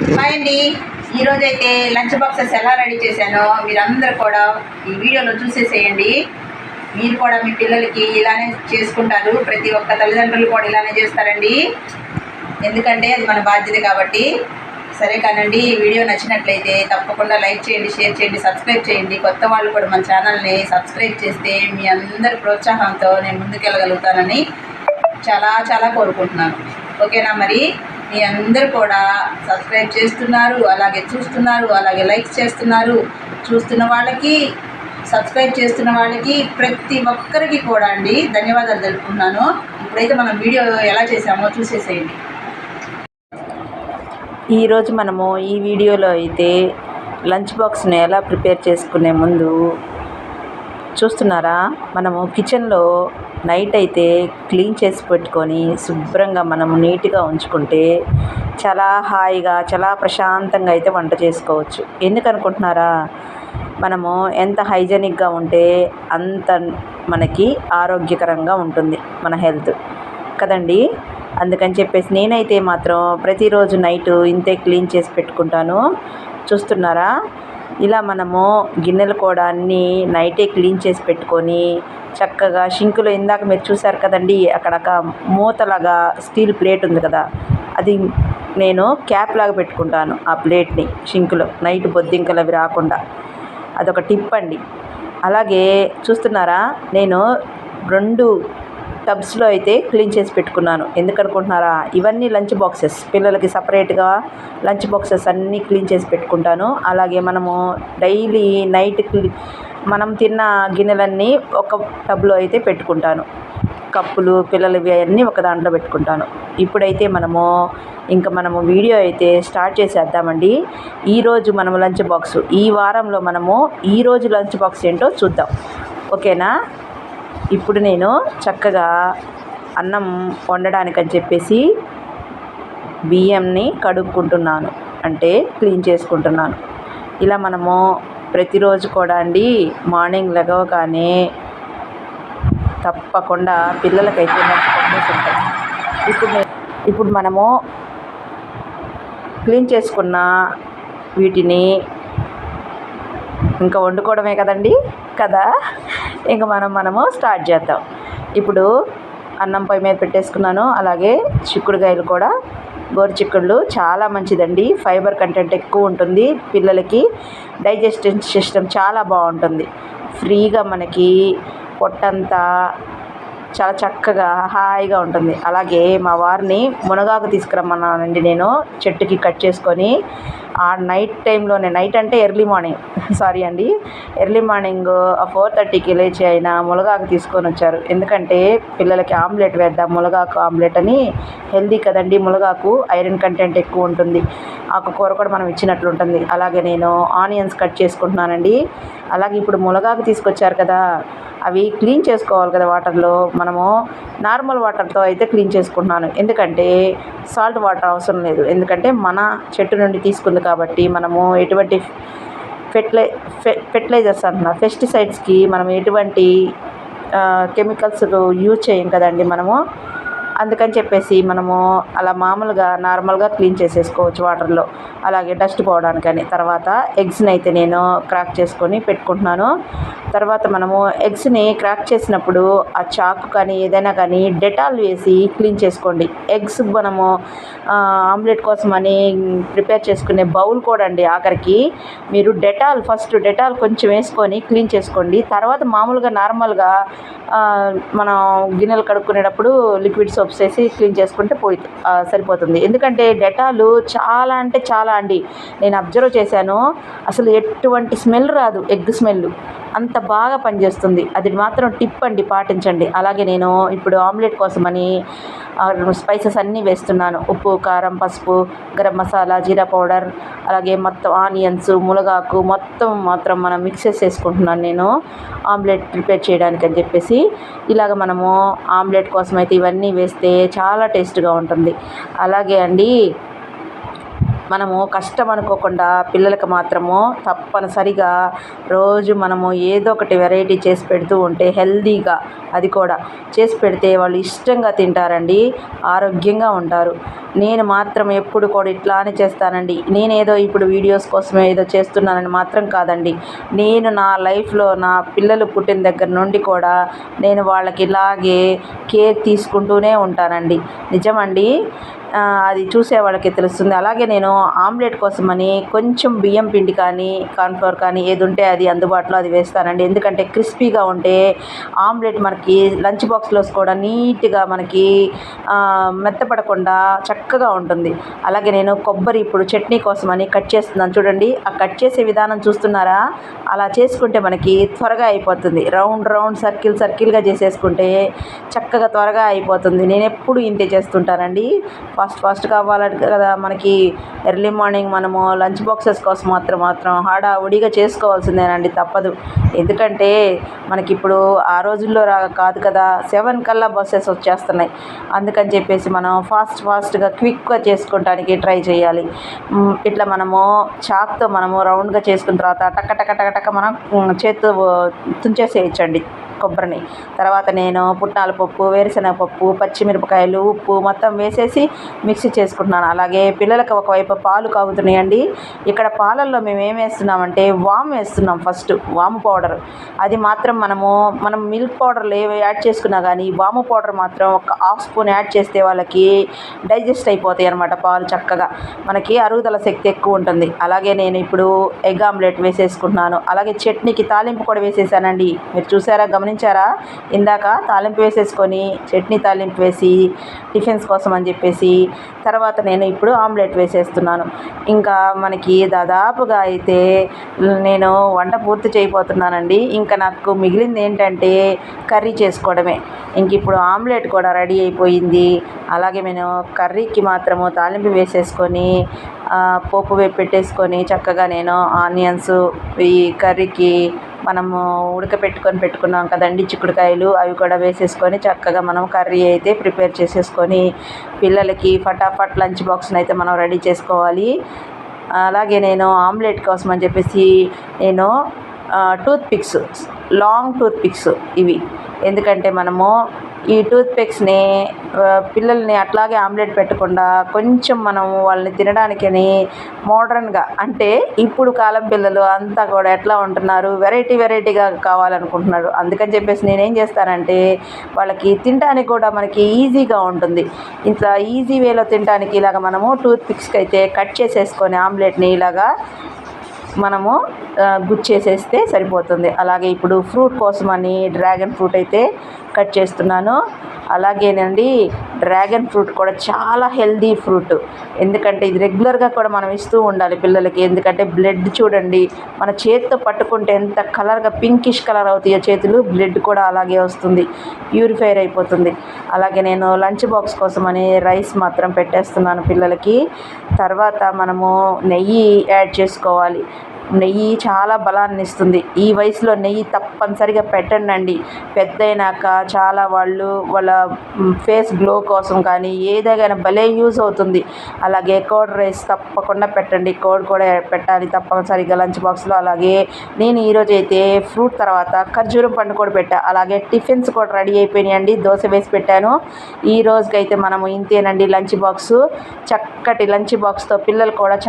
Hi అండి. ఈరోజు అయితే లంచ్ బాక్సెస్ ఎలా రెడీ చేశానో మీరందరూ కూడా ఈ వీడియోలో చూసేసేయండి. మీరు కూడా మీ పిల్లలకి ఇలానే చేసుకుంటారు. ప్రతి ఒక్క తల్లిదండ్రులు కూడా ఇలానే చేస్తారండి. ఎందుకంటే అది మన బాధ్యత కాబట్టి. సరే కానండి ఈ వీడియో నచ్చినట్లయితే తప్పకుండా లైక్ చేయండి షేర్ చేయండి సబ్స్క్రైబ్ చేయండి. కొత్త వాళ్ళు కూడా మన ఛానల్ని సబ్స్క్రైబ్ చేస్తే మీ అందరి ప్రోత్సాహంతో నేను ముందుకెళ్ళగలుగుతానని చాలా చాలా కోరుకుంటున్నాను. ఓకేనా మరి? మీ అందరూ కూడా సబ్స్క్రైబ్ చేస్తున్నారు అలాగే చూస్తున్నారు అలాగే లైక్ చేస్తున్నారు. చూస్తున్న వాళ్ళకి సబ్స్క్రైబ్ చేస్తున్న వాళ్ళకి ప్రతి ఒక్కరికి కూడా అండి ధన్యవాదాలు తెలుపుకున్నాను ఇప్పుడైతే మనం వీడియో ఎలా చేసామో చూసేసేయండి. ఈరోజు మనము ఈ వీడియోలో అయితే లంచ్ బాక్స్ని ఎలా ప్రిపేర్ చేసుకునే ముందు చూస్తున్నారా? మనము కిచెన్లో నైట్ అయితే క్లీన్ చేసి పెట్టుకొని శుభ్రంగా మనము నీట్గా ఉంచుకుంటే చాలా హాయిగా చాలా ప్రశాంతంగా అయితే వంట చేసుకోవచ్చు. ఎందుకనుకుంటున్నారా మనము ఎంత హైజెనిక్గా ఉంటే అంత మనకి ఆరోగ్యకరంగా ఉంటుంది మన హెల్త్. కదండి? అందుకని చెప్పేసి నేనైతే మాత్రం ప్రతిరోజు నైట్ ఇంతే క్లీన్ చేసి పెట్టుకుంటాను. చూస్తున్నారా? ఇలా మనము గిన్నెలు కూడా అన్నీ నైటే క్లీన్ చేసి పెట్టుకొని చక్కగా షింకులో ఇందాక మీరు చూసారు కదండి అక్కడ ఒక మూతలాగా స్టీల్ ప్లేట్ ఉంది కదా అది నేను క్యాప్ లాగా పెట్టుకుంటాను ఆ ప్లేట్ని షింకులో నైట్ బొద్దింకలు అవి రాకుండా. అదొక టిప్ అండి. అలాగే చూస్తున్నారా నేను రెండు టబ్స్లో అయితే క్లీన్ చేసి పెట్టుకున్నాను. ఎందుకనుకుంటున్నారా? ఇవన్నీ లంచ్ బాక్సెస్. పిల్లలకి సపరేట్గా లంచ్ బాక్సెస్ అన్నీ క్లీన్ చేసి పెట్టుకుంటాను. అలాగే మనము డైలీ నైట్ మనం తిన్న గిన్నెలన్నీ ఒక టబ్లో అయితే పెట్టుకుంటాను. కప్పులు పిల్లలు అన్నీ ఒక దాంట్లో పెట్టుకుంటాను. ఇప్పుడైతే మనము ఇంకా మనము వీడియో అయితే స్టార్ట్ చేసేద్దామండి. ఈరోజు మనము లంచ్ బాక్స్. ఈ వారంలో మనము ఈరోజు లంచ్ బాక్స్ ఏంటో చూద్దాం. ఓకేనా? ఇప్పుడు నేను చక్కగా అన్నం వండడానికని చెప్పేసి బియ్యంని కడుక్కుంటున్నాను. అంటే క్లీన్ చేసుకుంటున్నాను. ఇలా మనము ప్రతిరోజు కూడా అండి మార్నింగ్ లెగవగానే తప్పకుండా పిల్లలకైతే మంచి పప్పేసి ఉంటాయి. ఇప్పుడు ఇప్పుడు మనము క్లీన్ చేసుకున్న వీటిని ఇంకా వండుకోవడమే కదండి? కదా? ఇంకా మనం మనము స్టార్ట్ చేద్దాం. ఇప్పుడు అన్నం పొయ్యి మీద పెట్టేసుకున్నాను. అలాగే చిక్కుడుకాయలు కూడా. గోరు చిక్కుళ్ళు చాలా మంచిదండి. ఫైబర్ కంటెంట్ ఎక్కువ ఉంటుంది. పిల్లలకి డైజెస్టివ్ సిస్టమ్ చాలా బాగుంటుంది. ఫ్రీగా మనకి పొట్టంతా చాలా చక్కగా హాయిగా ఉంటుంది. అలాగే మా వారిని మునగాకు తీసుకురమ్మన్నానండి నేను. చెట్టుకి కట్ చేసుకొని ఆ నైట్ టైంలోనే నైట్ అంటే ఎర్లీ మార్నింగ్. సారీ అండి. ఎర్లీ మార్నింగ్ ఫోర్ థర్టీకి లేచి ఆయన మునగాకు తీసుకొని వచ్చారు. ఎందుకంటే పిల్లలకి ఆమ్లెట్ వేద్దాం మునగాకు ఆమ్లెట్ అని. హెల్దీ కదండి మునగాకు ఐరన్ కంటెంట్ ఎక్కువ ఉంటుంది. ఆకుకూర కూడా మనం ఇచ్చినట్లు ఉంటుంది. అలాగే నేను ఆనియన్స్ కట్ చేసుకుంటున్నానండి. అలాగే ఇప్పుడు మునగాకు తీసుకొచ్చారు కదా అవి క్లీన్ చేసుకోవాలి కదా వాటర్లో. మనము నార్మల్ వాటర్తో అయితే క్లీన్ చేసుకుంటున్నాను. ఎందుకంటే సాల్ట్ వాటర్ అవసరం లేదు. ఎందుకంటే మన చెట్టు నుండి తీసుకుంది కాబట్టి మనము ఎటువంటి ఫెర్టిలై ఫెర్టిలైజర్స్ అంటున్నా పెస్టిసైడ్స్కి మనం ఎటువంటి కెమికల్స్ యూజ్ చేయం కదండి మనము. అందుకని చెప్పేసి మనము అలా మామూలుగా నార్మల్గా క్లీన్ చేసేసుకోవచ్చు వాటర్లో. అలాగే డస్ట్ పోవడానికని. తర్వాత ఎగ్స్ని అయితే నేను క్రాక్ చేసుకొని పెట్టుకుంటున్నాను. తర్వాత మనము ఎగ్స్ని క్రాక్ చేసినప్పుడు ఆ చాకు కానీ ఏదైనా కానీ డెటాల్ వేసి క్లీన్ చేసుకోండి. ఎగ్స్ మనము ఆమ్లెట్ కోసం అని ప్రిపేర్ చేసుకునే బౌల్ కూడా అండి ఆఖరికి. మీరు డెటాల్ ఫస్ట్ డెటాల్ కొంచెం వేసుకొని క్లీన్ చేసుకోండి. తర్వాత మామూలుగా నార్మల్గా మనం గిన్నెలు కడుక్కునేటప్పుడు లిక్విడ్ సోప్స్ వేసి క్లీన్ చేసుకుంటే పోయి సరిపోతుంది. ఎందుకంటే డెటాలు చాలా అంటే చాలా అండి. నేను అబ్జర్వ్ చేశాను అసలు ఎటువంటి స్మెల్ రాదు ఎగ్ స్మెల్. అంత బాగా పనిచేస్తుంది. అది మాత్రం టిప్ అండి పాటించండి. అలాగే నేను ఇప్పుడు ఆమ్లెట్ కోసమని స్పైసెస్ అన్నీ వేస్తున్నాను. ఉప్పు కారం పసుపు గరం మసాలా జీరా పౌడర్ అలాగే మొత్తం ఆనియన్స్ మునగాకు మొత్తం మాత్రం మనం మిక్సెస్ చేసుకుంటున్నాను నేను. ఆమ్లెట్ ప్రిపేర్ చేయడానికి అని చెప్పేసి ఇలాగ మనము ఆమ్లెట్ కోసం అయితే ఇవన్నీ వేస్తే చాలా టేస్ట్గా ఉంటుంది. అలాగే అండి మనము కష్టం అనుకోకుండా పిల్లలకు మాత్రము తప్పనిసరిగా రోజు మనము ఏదో ఒకటి వెరైటీ చేసి పెడుతూ ఉంటే హెల్తీగా అది కూడా. చేసి పెడితే వాళ్ళు ఇష్టంగా తింటారండి ఆరోగ్యంగా ఉంటారు. నేను మాత్రం ఎప్పుడు కూడా ఇట్లానే చేస్తానండి. నేనేదో ఇప్పుడు వీడియోస్ కోసమే ఏదో చేస్తున్నానని మాత్రం కాదండి. నేను నా లైఫ్లో నా పిల్లలు పుట్టిన దగ్గర నుండి కూడా నేను వాళ్ళకి ఇలాగే కేర్ తీసుకుంటూనే ఉంటానండి. నిజమండి? అది చూసే వాళ్ళకి తెలుస్తుంది. అలాగే నేను ఆమ్లెట్ కోసమని కొంచెం బియ్యం పిండి కానీ కార్న్ఫ్లవర్ కానీ ఏది ఉంటే అది అందుబాటులో అది వేస్తానండి. ఎందుకంటే క్రిస్పీగా ఉంటే ఆమ్లెట్ మనకి లంచ్ బాక్స్లో కూడా నీట్గా మనకి మెత్తపడకుండా చక్క చక్కగా ఉంటుంది. అలాగే నేను కొబ్బరి ఇప్పుడు చట్నీ కోసమని కట్ చేస్తున్నాను. చూడండి ఆ కట్ చేసే విధానం చూస్తున్నారా? అలా చేసుకుంటే మనకి త్వరగా అయిపోతుంది. రౌండ్ రౌండ్ సర్కిల్ సర్కిల్గా చేసేసుకుంటే చక్కగా త్వరగా అయిపోతుంది. నేను ఎప్పుడు ఇంతే చేస్తుంటానండి. ఫాస్ట్ ఫాస్ట్ కావాలంటే కదా మనకి. ఎర్లీ మార్నింగ్ మనము లంచ్ బాక్సెస్ కోసం మాత్రం మాత్రం హడావుడిగా చేసుకోవాల్సిందేనండి. తప్పదు. ఎందుకంటే మనకి ఇప్పుడు ఆ రోజుల్లో రా కాదు కదా సెవెన్ కల్లా బస్సెస్ వచ్చేస్తున్నాయి. అందుకని చెప్పేసి మనం ఫాస్ట్ ఫాస్ట్గా క్విక్గా చేసుకోవడానికి ట్రై చేయాలి. ఇట్లా మనము చాక్తో మనము రౌండ్గా చేసుకున్న తర్వాత టక్క టక్క టక్క టక్క మనం చేత్తో తుంచేసేయచ్చండి. కొబ్బరిని. తర్వాత నేను పుట్నాల పప్పు వేరుశనగ పప్పు పచ్చిమిరపకాయలు ఉప్పు మొత్తం వేసేసి మిక్సీ చేసుకుంటున్నాను. అలాగే పిల్లలకు ఒకవైపు పాలు కాగుతున్నాయండి. ఇక్కడ పాలల్లో మేము ఏం వేస్తున్నామంటే వామ్ వేస్తున్నాం ఫస్ట్ వాము పౌడర్. అది మాత్రం మనము మనం మిల్క్ పౌడర్లు ఏవి యాడ్ చేసుకున్నా కానీ వాము పౌడర్ మాత్రం ఒక హాఫ్ స్పూన్ యాడ్ చేస్తే వాళ్ళకి డైజెస్ట్ అయిపోతాయి అనమాట పాలు చక్కగా. మనకి అరుగుదల శక్తి ఎక్కువ ఉంటుంది. అలాగే నేను ఇప్పుడు ఎగ్ ఆమ్లెట్ వేసేసుకుంటున్నాను. అలాగే చట్నీకి తాలింపు కూడా వేసేసానండి. మీరు చూసారా గమని గమనించారా? ఇందాక తాలింపు వేసేసుకొని చట్నీ తాలింపు వేసి టిఫిన్స్ కోసం అని చెప్పేసి తర్వాత నేను ఇప్పుడు ఆమ్లెట్ వేసేస్తున్నాను. ఇంకా మనకి దాదాపుగా అయితే నేను వంట పూర్తి చేయబోతున్నానండి. ఇంకా నాకు మిగిలింది ఏంటంటే కర్రీ చేసుకోవడమే. ఇంక ఇప్పుడు ఆమ్లెట్ కూడా రెడీ అయిపోయింది. అలాగే నేను కర్రీకి మాత్రము తాలింపు వేసేసుకొని పోపు వేపు పెట్టేసుకొని చక్కగా నేను ఆనియన్స్ ఈ కర్రీకి మనము ఉడకపెట్టుకొని పెట్టుకున్నాం కదండి చిక్కుడుకాయలు అవి కూడా వేసేసుకొని చక్కగా మనం కర్రీ అయితే ప్రిపేర్ చేసేసుకొని పిల్లలకి ఫటాఫట్ లంచ్ బాక్స్ని అయితే మనం రెడీ చేసుకోవాలి. అలాగే నేను ఆమ్లెట్ కోసం అని చెప్పేసి నేను toothpicks long toothpicks ఇవి. ఎందుకంటే మనము ఈ టూత్పిక్స్ని పిల్లల్ని అట్లాగే ఆమ్లెట్ పెట్టకుండా కొంచెం మనం వాళ్ళని తినడానికని మోడర్న్గా అంటే ఇప్పుడు కాలం పిల్లలు అంతా కూడా ఎట్లా ఉంటున్నారు వెరైటీ వెరైటీగా కావాలనుకుంటున్నారు. అందుకని చెప్పేసి నేనేం చేస్తానంటే వాళ్ళకి తినడానికి కూడా మనకి ఈజీగా ఉంటుంది. ఇట్లా ఈజీ వేలో తినడానికి ఇలాగ మనము టూత్పిక్స్కి అయితే కట్ చేసేసుకొని ఆమ్లెట్ని ఇలాగా మనము గుచ్చేసేస్తే సరిపోతుంది. అలాగే ఇప్పుడు ఫ్రూట్ కోసమని డ్రాగన్ ఫ్రూట్ అయితే కట్ చేస్తున్నాను. అలాగేనండి డ్రాగన్ ఫ్రూట్ కూడా చాలా హెల్దీ ఫ్రూట్. ఎందుకంటే ఇది రెగ్యులర్గా కూడా మనం ఇస్తూ ఉండాలి పిల్లలకి. ఎందుకంటే బ్లడ్ చూడండి మన చేతితో పట్టుకుంటే ఎంత కలర్గా పింకిష్ కలర్ అవుతాయో చేతులు బ్లడ్ కూడా అలాగే వస్తుంది. ప్యూరిఫైర్ అయిపోతుంది. అలాగే నేను లంచ్ బాక్స్ కోసమని రైస్ మాత్రం పెట్టేస్తున్నాను పిల్లలకి. తర్వాత మనము నెయ్యి యాడ్ చేసుకోవాలి. నెయ్యి చాలా బలాన్ని ఇస్తుంది ఈ వయసులో నెయ్యి తప్పనిసరిగా పెట్టండి పెద్దయినాక పెద్ద అయినాక చాలా వాళ్ళు వాళ్ళ ఫేస్ గ్లో కోసం కానీ ఏదైనా భలే యూజ్ అవుతుంది. అలాగే కర్డ్ రైస్ తప్పకుండా పెట్టండి. కర్డ్ కూడా పెట్టాలి తప్పనిసరిగా లంచ్ బాక్స్లో. అలాగే నేను ఈరోజు అయితే ఫ్రూట్ తర్వాత ఖర్జూరం పండు కూడా పెట్టా. అలాగే టిఫిన్స్ కూడా రెడీ అయిపోయినాయండి. దోశ వేసి పెట్టాను. ఈ రోజుకైతే మనము ఇంతేనండి లంచ్ బాక్స్. చక్కటి లంచ్ బాక్స్తో పిల్లలు కూడా చాలా